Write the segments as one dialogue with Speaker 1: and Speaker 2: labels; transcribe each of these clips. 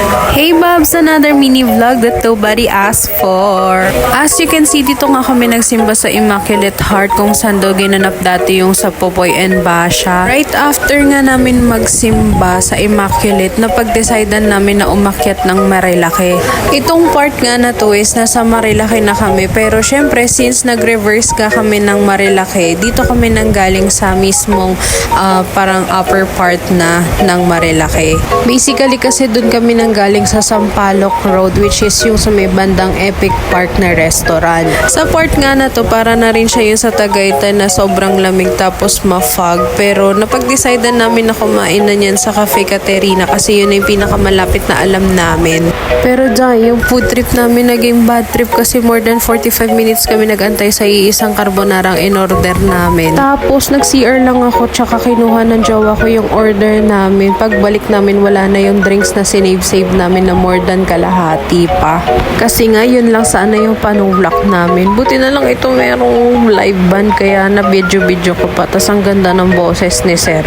Speaker 1: Oh. Hey Babs! Another mini vlog that nobody asked for. As you can see, dito nga kami nagsimba sa Immaculate Heart kung saan daw ginanap dati yung sa Popoy and Basha. Right after nga namin magsimba sa Immaculate, napag-decidean namin na umakyat ng Marilaki. Itong part nga na to is nasa Marilaki na kami pero syempre since nag-reverse ka kami ng Marilaki, dito kami nang galing sa mismong ah, parang upper part na ng Marilaki. Basically kasi dun kami nang galing sa Sampaloc Road which is yung sa may bandang Epic Park na restaurant. Sa part nga na to para na rin siya yung sa Tagaytay na sobrang lamig tapos ma-fog pero napag-decide namin na kumain na niyan sa Cafe Caterina kasi yun yung pinakamalapit na alam namin. Pero dyan, yung food trip namin naging bad trip kasi more than 45 minutes kami nagantay sa iisang carbonara ang in-order namin. Tapos nag-CR lang ako tsaka kinuha ng jowa ko yung order namin. Pagbalik namin wala na yung drinks na sinave-save namin na more than kalahati pa. Kasi nga yun lang sana yung panulak namin. Buti na lang ito merong live band kaya na video-video ko pa. Tas ang ganda ng boses ni Sir.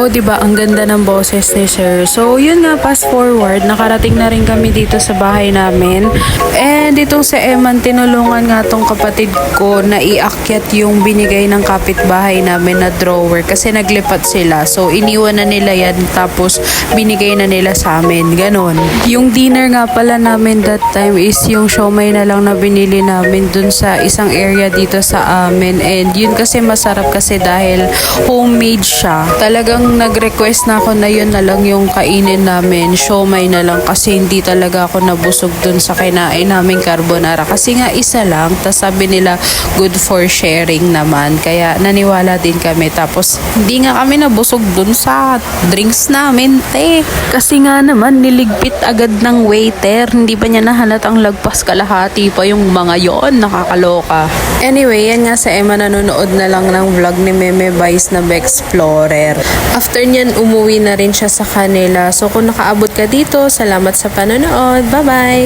Speaker 1: Oh, 'di ba? Ang ganda ng boses ni Sir. So, yun nga fast forward, nakarating na rin kami dito sa bahay namin. And itong si Eman tinulungan nga tong kapatid ko na iakyat yung binigay ng kapitbahay namin na drawer kasi naglipat sila. So, iniwan na nila yan tapos binigay na nila sa amin. Ganon. Yung dinner nga pala namin that time is yung siomay na lang na binili namin dun sa isang area dito sa amin. And yun kasi masarap kasi dahil homemade siya. Talagang nag-request na ako na yun na lang yung kainin namin. Siomay na lang kasi hindi talaga ako nabusog dun sa kinain namin carbonara. Kasi nga isa lang. Tapos sabi nila good for sharing naman. Kaya naniwala din kami. Tapos hindi nga kami nabusog dun sa drinks namin, te. Kasi nga naman niligpit agad ng waiter. Hindi pa niya nahalatang lagpas kalahati pa yung mga yon Nakakaloka. Anyway, yan nga sa Emma nanonood na lang ng vlog ni Meme Vice na Explorer. After niyan, umuwi na rin siya sa kanila. So kung nakaabot ka dito, salamat sa panonood. Bye-bye!